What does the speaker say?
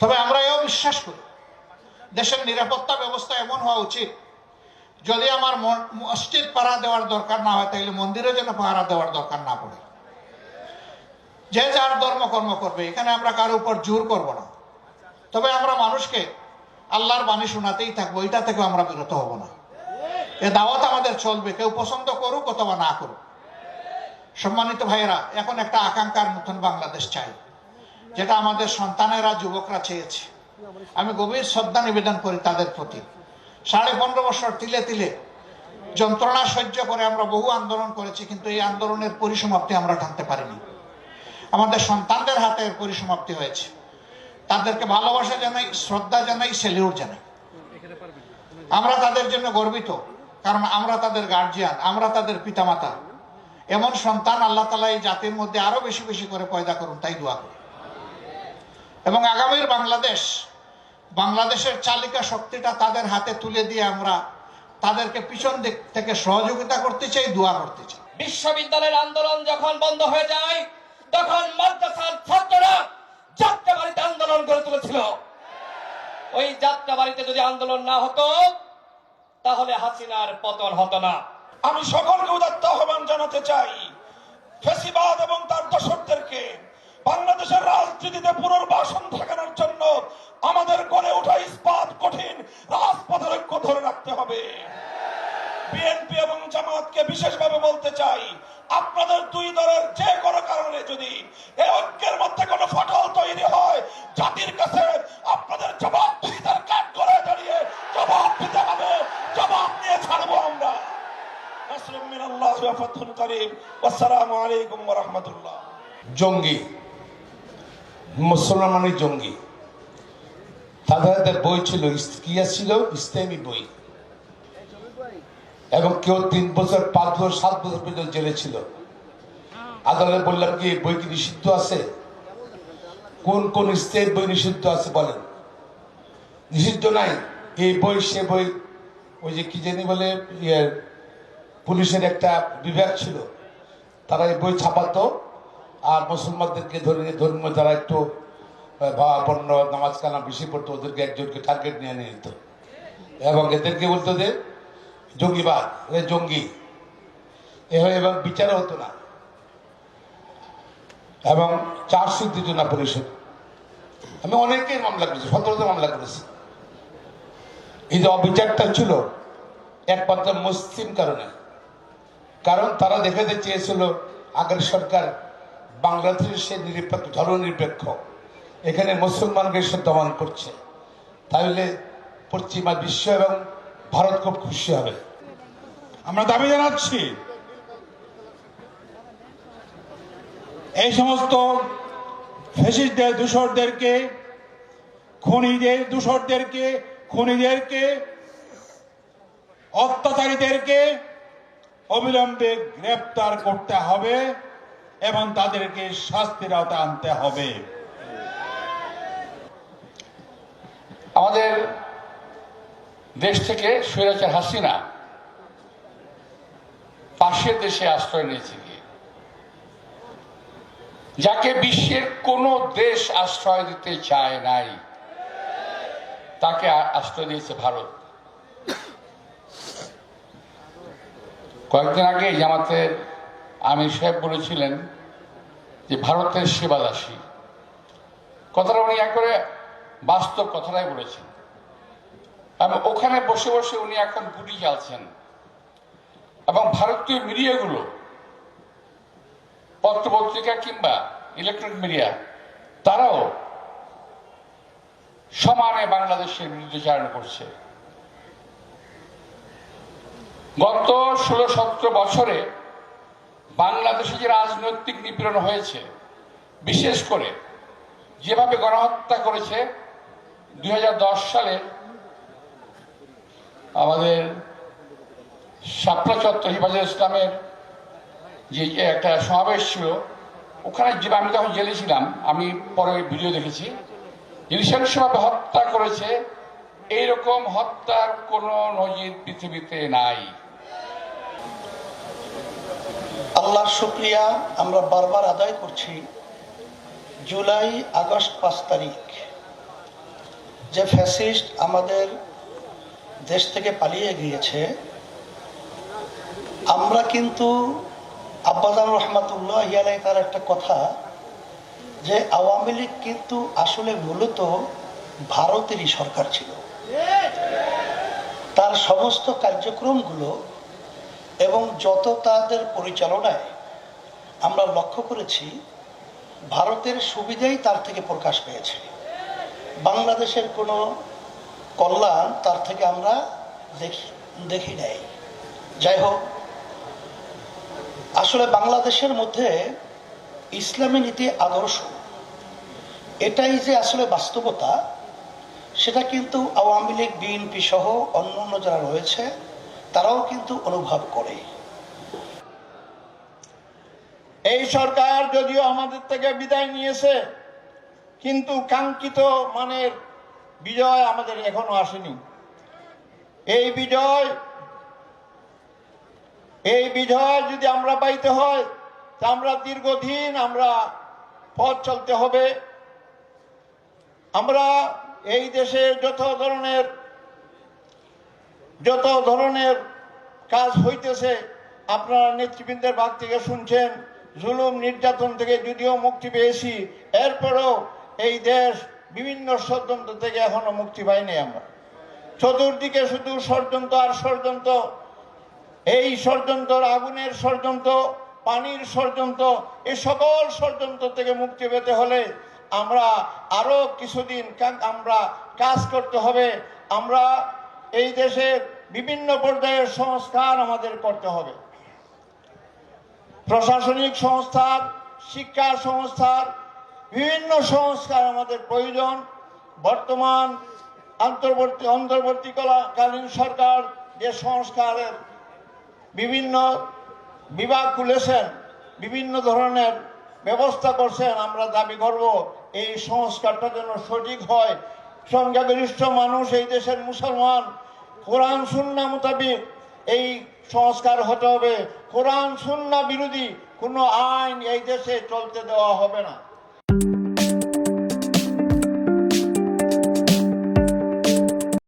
তবে আমরা এও বিশ্বাস করি, দেশের নিরাপত্তা ব্যবস্থা এমন হওয়া উচিত। যদি আমার মসজিদ পাহারা দেওয়ার দরকার না হয় তাহলে মন্দিরে যেন পাহারা দেওয়ার দরকার না পড়ে। যে যার ধর্মকর্ম করবে, এখানে আমরা কারও উপর জোর করব না। তবে আমরা মানুষকে আল্লাহর বাণী শোনাতেই থাকব এটা থেকে আমরা বিরত হব না। এ দাওয়াত আমাদের চলবে, কেউ পছন্দ করুক অথবা না করুক। সম্মানিত ভাইয়েরা, এখন একটা আকাঙ্ক্ষার নতুন বাংলাদেশ চাই। যেটা আমাদের সন্তানেরা, যুবকরা চেয়েছে। আমি গভীর শ্রদ্ধা নিবেদন করি তাদের প্রতি। সাড়ে পনেরো বছর তিলে তিলে যন্ত্রণা সহ্য করে আমরা বহু আন্দোলন করেছি, কিন্তু এই আন্দোলনের পরিসমাপ্তি আমরা টানতে পারিনি। আমাদের সন্তানদের হাতে এর পরিসমাপ্তি হয়েছে। তাদেরকে ভালোবাসা জানাই, শ্রদ্ধা জানাই সেলিউট জানাই। আমরা তাদের জন্য গর্বিত, কারণ আমরা তাদের গার্জিয়ান আমরা তাদের পিতামাতা। এমন সন্তান আল্লাহ তালা এই জাতির মধ্যে আরও বেশি বেশি করে পয়দা করুন, তাই দোয়া করি। এবং আগামীর বাংলাদেশ বাংলাদেশের চালিকা শক্তিটা তাদের হাতে তুলে দিয়ে আমরা তাদেরকে পিছন দিক থেকে সহযোগিতা করতে চাই দোয়া করতে চাই। বিশ্ববিদ্যালয়ের আন্দোলন যখন বন্ধ হয়ে যায় তখন মাদ্রাসার ছাত্ররা যাত্রাবাড়িতে আন্দোলন করে তুলেছিল। ওই যাত্রাবাড়িতে যদি আন্দোলন না হতো তাহলে হাসিনার পতন হতো না। আমি সকলকে উদাত্ত আহ্বান জানাতে চাই ফেসিবাদ এবং তার দর্শকদেরকে বাংলাদেশের রাজনীতিতে পুনর্বাসন ঠেকানোর জন্য আমাদের করে ওঠা ইস্পাত কঠিন। রাজপথের ঐক্য ধরে রাখতে হবে। বিএনপি এবং জামাতকে বিশেষভাবে বলতে চাই, আপনাদের দুই দলের যে কোনো কারণে যদি এই ঐক্যের মধ্যে কোনো তৈরি হয়, জাতির কাছে আপনাদের জবাব দিতার করে দাঁড়িয়ে জবাব দিতে হবে। জবাব নিয়ে ছাড়বো আমরা। আসসালামু আলাইকুম ওয়া রাহমাতুল্লাহ। জঙ্গি। মুসলমানের জঙ্গি। তাদের হাতে বই ছিল ইস- কি ছিল, ইসলামী বই। এবং কেউ তিন বছর, পাঁচ বছর, সাত বছর পর্যন্ত জেলে ছিল। আদালতে বললাম কি বই কি নিষিদ্ধ আছে? কোন কোন ইসলামী বই নিষিদ্ধ আছে বলেন? নিষিদ্ধ নাই। এই বই, সে বই, ওই যে কি জানি বলে ইয়ে পুলিশের একটা বিভাগ ছিল। তারা এই বই ছাপাতো। আর মুসলমানদেরকে ধরে নিয়ে ধর্মীয় যারা একটু ভাবাপন্ন নামাজ কালাম বেশি পড়তো, ওদেরকে একজনকে টার্গেট নিয়ে নিয়ে নিত। এবং এদেরকে বলতো যে, জঙ্গিবাদ জঙ্গি। এভাবে এবং বিচারও হতো না। এবং চার্জশিট দিত না পুলিশের আমি অনেকেই মামলা করেছি সতেরোতে মামলা করেছি। এই যে অবিচারটা ছিল, একমাত্র মুসলিম কারণে। কারণ তারা দেখাতে চেয়েছিল আগের সরকার বাংলাদেশের নিরপেক্ষ ধর্মনিরপেক্ষ এখানে মুসলমানকে সে দমন করছে। তাহলে পশ্চিমা বিশ্ব এবং ভারত খুব খুশি হবে। আমরা দাবি জানাচ্ছি, এই সমস্ত ফেসিস্টদের দূষরদেরকে, খনিদের, দূষরদেরকে, খনিদেরকে, অত্যাচারীদেরকে অবিলম্বে গ্রেপ্তার করতে হবে। এবং তাদেরকে শাস্তির আওতায় আনতে হবে। আমাদের দেশ থেকে স্বৈরাচার হাসিনা পাশের দেশে আশ্রয় নিয়েছে যাকে বিশ্বের কোনো দেশ আশ্রয় দিতে চায় নাই, তাকে আশ্রয় দিয়েছে ভারত। কয়েকদিন আগে জামাতের আমির সাহেব বলেছিলেন যে ভারতের সেবাদাসী। কথাটা উনি একবারে বাস্তব কথাটাই বলেছেন। এবং ওখানে বসে বসে উনি এখন গুটি চালছেন। এবং ভারতীয় মিডিয়াগুলো, পত্রপত্রিকা কিংবা ইলেকট্রনিক মিডিয়া, তারাও সমানে বাংলাদেশের বিরুদ্ধচারণ করছে। গত ষোলো সতেরো বছরে বাংলাদেশে যে রাজনৈতিক নিপীড়ন হয়েছে, বিশেষ করে যেভাবে গণহত্যা করেছে দু হাজার দশ সালে আমাদের শাপলা চত্বর হিফাজুল ইসলামের যে একটা সমাবেশ ছিল, ওখানে যে আমি যখন জেলে ছিলাম, আমি পরে ভিডিও দেখেছি নৃশংসভাবে হত্যা করেছে, এইরকম হত্যার কোনো নজির পৃথিবীতে নাই। আল্লাহর শুক্রিয়া আমরা বারবার আদায় করছি জুলাই আগস্ট পাঁচ তারিখ। যে ফ্যাসিস্ট আমাদের দেশ থেকে পালিয়ে গিয়েছে, আমরা কিন্তু আব্বাজান রহমাতুল্লাহ ইয়ালাই তার একটা কথা যে আওয়ামী লীগ কিন্তু আসলে মূলত ভারতেরই সরকার ছিল। তার সমস্ত কার্যক্রমগুলো এবং যত তাদের পরিচালনায় আমরা লক্ষ্য করেছি, ভারতের সুবিধাই তার থেকে প্রকাশ পেয়েছে। বাংলাদেশের কোনো কল্যাণ তার থেকে আমরা দেখি দেখি নাই। যাই হোক, আসলে বাংলাদেশের মধ্যে ইসলামী নীতি আদর্শ, এটাই যে আসলে বাস্তবতা, সেটা কিন্তু আওয়ামী লীগ, বিএনপি সহ অন্যান্য যারা রয়েছে তারাও কিন্তু অনুভব করে। এই সরকার যদিও আমাদের থেকে বিদায় নিয়েছে, কিন্তু কাঙ্ক্ষিত মানের বিজয় আমাদের এখনও আসেনি। এই বিজয় এই বিজয় যদি আমরা পাইতে হয়, তা আমরা দীর্ঘদিন আমরা পথ চলতে হবে। আমরা এই দেশে যত ধরনের যত ধরনের কাজ হইতেছে, আপনারা নেতৃবৃন্দের ভাগ থেকে শুনছেন, জুলুম নির্যাতন থেকে যদিও মুক্তি পেয়েছি, এরপরেও এই দেশ বিভিন্ন ষড়যন্ত্র থেকে এখনও মুক্তি পাইনি আমরা। চতুর্দিকে শুধু ষড়যন্ত্র আর ষড়যন্ত্র, এই ষড়যন্ত্র, আগুনের ষড়যন্ত্র, পানির ষড়যন্ত্র এই সকল ষড়যন্ত্র থেকে মুক্তি পেতে হলে আমরা আরও কিছুদিন আমরা কাজ করতে হবে, আমরা এই দেশের বিভিন্ন পর্যায়ের সংস্কার আমাদের করতে হবে। প্রশাসনিক সংস্থার শিক্ষা সংস্থার বিভিন্ন সংস্কার আমাদের প্রয়োজন। বর্তমান অন্তর্বর্তী, অন্তর্বর্তীকালীন সরকার যে সংস্কারের বিভিন্ন বিভাগ খুলেছেন, বিভিন্ন ধরনের ব্যবস্থা করছেন, আমরা দাবি করব এই সংস্কারটা যেন সঠিক হয়। সংখ্যাগরিষ্ঠ মানুষ এই দেশের মুসলমান। কোরআন, সুন্না মোতাবিক এই সংস্কার হতে হবে। কোরআন, সুন্না বিরোধী কোনো আইন এই দেশে চলতে দেওয়া হবে না।